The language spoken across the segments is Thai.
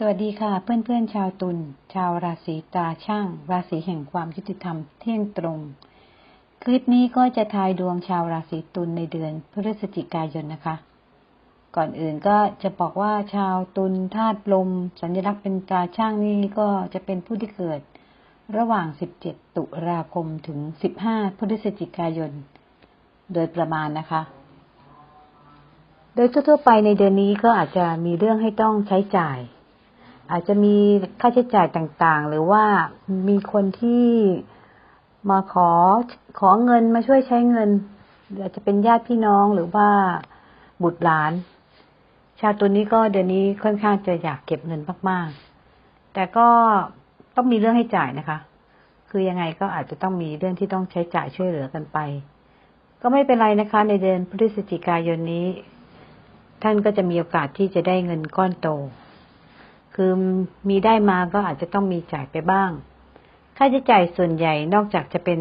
สวัสดีค่ะเพื่อนๆชาวตุลชาวราศีตาช่าง ราศีแห่งความยุติธรรมเที่ยงตรง คลิปนี้ก็จะทายดวงชาวราศีตุลในเดือนพฤศจิกายนนะคะ ก่อนอื่นก็จะบอกว่าชาวตุลธาตุลม สัญลักษณ์เป็นตาช่างนี่ก็จะเป็นผู้ที่เกิด ระหว่าง 17 ตุลาคมถึง 15 พฤศจิกายน โดยประมาณนะคะโดยทั่วๆไปในเดือนนี้ก็อาจจะมีเรื่องให้ต้องใช้จ่าย อาจจะมีค่าใช้จ่ายต่างๆ หรือว่ามีคนที่มาขอขอเงินมาช่วยใช้เงินอาจจะเป็นญาติพี่น้องหรือว่าบุตรหลาน ชาวตัวนี้ก็เดือนนี้ค่อนข้างจะอยากเก็บเงินมากๆ แต่ก็ต้องมีเรื่องให้จ่ายนะคะ คือยังไงก็อาจจะต้องมีเรื่องที่ต้องใช้จ่ายช่วยเหลือกันไป ก็ไม่เป็นไรนะคะ ในเดือนพฤศจิกายนนี้ ท่านก็จะมีโอกาสที่จะได้เงินก้อนโต คือมีได้มาก็อาจจะต้องมีจ่ายไปบ้าง ค่าใช้จ่ายส่วนใหญ่นอกจากจะเป็น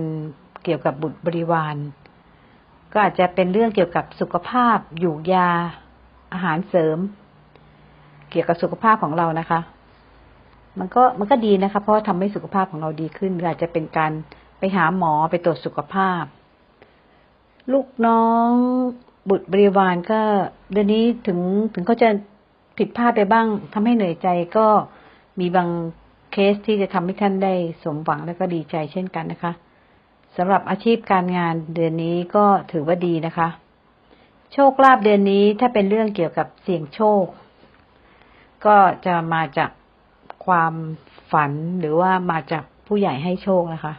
เกี่ยวกับบุตรบริวาร ก็อาจจะเป็นเรื่องเกี่ยวกับสุขภาพ อยู่ยา อาหารเสริม เกี่ยวกับสุขภาพของเรานะคะ มันก็มันก็ดีนะคะ เพราะว่าทำให้สุขภาพของเราดีขึ้นหรืออาจจะเป็นการไปหาหมอไปตรวจสุขภาพ ลูกน้องบุตรบริวารก็เดือนนี้ถึงถึงเขาจะ ผิดพลาดไปบ้างทำให้เหนื่อยใจก็มีบางเคสที่จะทำให้ท่านได้สมหวังและก็ดีใจเช่นกันนะคะสำหรับอาชีพการงานเดือนนี้ก็ถือว่าดีนะคะ โชคลาภเดือนนี้ถ้าเป็นเรื่องเกี่ยวกับเสี่ยงโชค ก็จะมาจากความฝันหรือว่ามาจากผู้ใหญ่ให้โชคนะคะ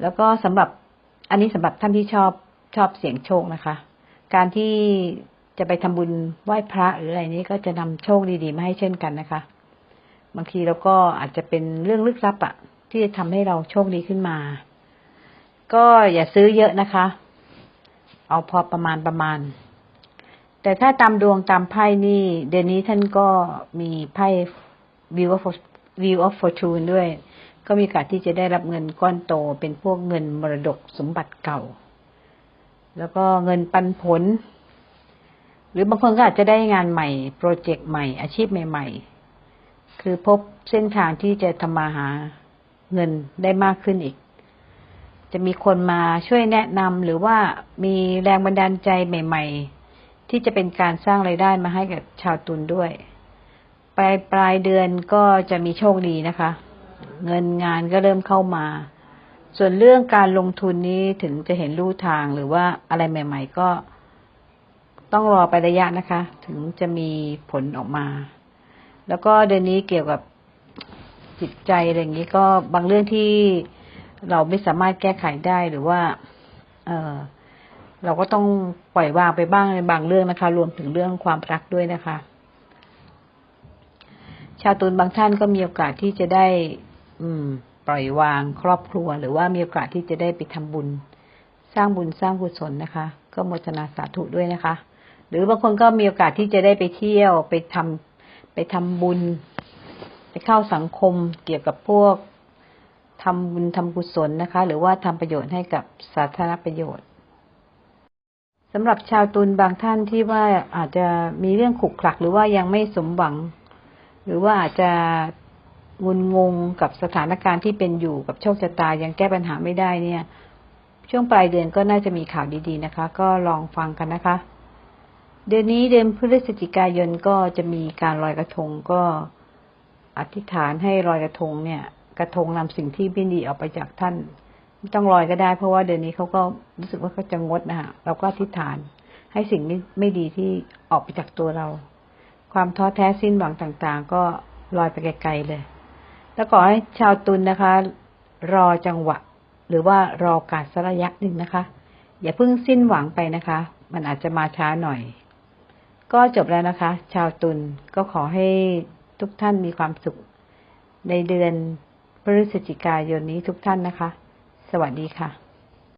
แล้วก็สำหรับอันนี้สำหรับท่านที่ชอบชอบเสี่ยงโชคนะคะ การที่ จะไปทำบุญไหว้พระหรืออะไรนี้ก็จะนำโชคดีๆมาให้เช่นกันนะคะ บางทีเราก็อาจจะเป็นเรื่องลึกลับอะที่จะทำให้เราโชคดีขึ้นมา ก็อย่าซื้อเยอะนะคะ เอาพอประมาณประมาณ แต่ถ้าตามดวงตามไพ่นี่ เดือนนี้ท่านก็มีไพ่ view of view of fortune ด้วย ก็มีโอกาสที่จะได้รับเงินก้อนโตเป็นพวกเงินมรดกสมบัติเก่า แล้วก็เงินปันผล หรือบางคนก็อาจจะได้งานใหม่ โปรเจกต์ใหม่ อาชีพใหม่ ๆ คือพบเส้นทางที่จะทำมาหาเงินได้มากขึ้นอีก จะมีคนมาช่วยแนะนำหรือว่ามีแรงบันดาลใจใหม่ ๆ ที่จะเป็นการสร้างไรายได้มาให้กับชาวตุลด้วย ปลายปลายเดือนก็จะมีโชคดีนะคะ เงินงานก็เริ่มเข้ามา ส่วนเรื่องการลงทุนนี้ถึงจะเห็นรูทางหรือว่าอะไรใหม่ ๆ ก็ ต้องรอไประยะนะคะ ถึงจะมีผลออกมา แล้วก็เดือนนี้เกี่ยวกับจิตใจอะไรอย่างนี้ก็บางเรื่องที่เราไม่สามารถแก้ไขได้หรือว่า เออเราก็ต้องปล่อยวางไปบ้างในบางเรื่องนะคะ รวมถึงเรื่องความรักด้วยนะคะ ชาวตุลบางท่านก็มีโอกาสที่จะได้ อืม ปล่อยวางครอบครัว หรือว่ามีโอกาสที่จะได้ไปทำบุญ สร้างบุญสร้างกุศลนะคะ ก็โมทนาสาธุด้วยนะคะ หรือบางคนก็มีโอกาสที่จะได้ไปเที่ยวไปทำไปทำบุญ ไปเข้าสังคมเกี่ยวกับพวกทำบุญทำกุศลนะคะ หรือว่าทำประโยชน์ให้กับสาธารณประโยชน์สำหรับชาวตุลบางท่านที่ว่าอาจจะมีเรื่องขุกขลัก หรือว่ายังไม่สมหวัง หรือว่าอาจจะงุนงงกับสถานการณ์ที่เป็นอยู่กับโชคชะตายังแก้ปัญหาไม่ได้เนี่ย ช่วงปลายเดือนก็น่าจะมีข่าวดีๆนะคะ ก็ลองฟังกันนะคะ เดือนนี้เดือนพฤศจิกายนก็จะมีการลอยกระทงก็อธิษฐานให้ลอยกระทงเนี่ย กระทงนำสิ่งที่ไม่ดีออกไปจากท่านไม่ต้องลอยก็ได้ เพราะว่าเดือนนี้เขาก็รู้สึกว่าเขาจะงดนะคะเราก็อธิษฐานให้สิ่งไม่ไม่ดีที่ออกไปจากตัวเรา ความท้อแท้สิ้นหวังต่างๆ ก็ลอยไปไกลๆเลย แล้วขอให้ชาวตุลนนะคะ รอจังหวะ หรือว่ารอการสระยะหนึ่งนะคะ อย่าเพิ่งสิ้นหวังไปนะคะ มันอาจจะมาช้าหน่อย ก็จบแล้วนะคะ ชาวตุลก็ขอให้ทุกท่านมีความสุข ในเดือนพฤศจิกายนนี้ทุกท่านนะคะ สวัสดีค่ะ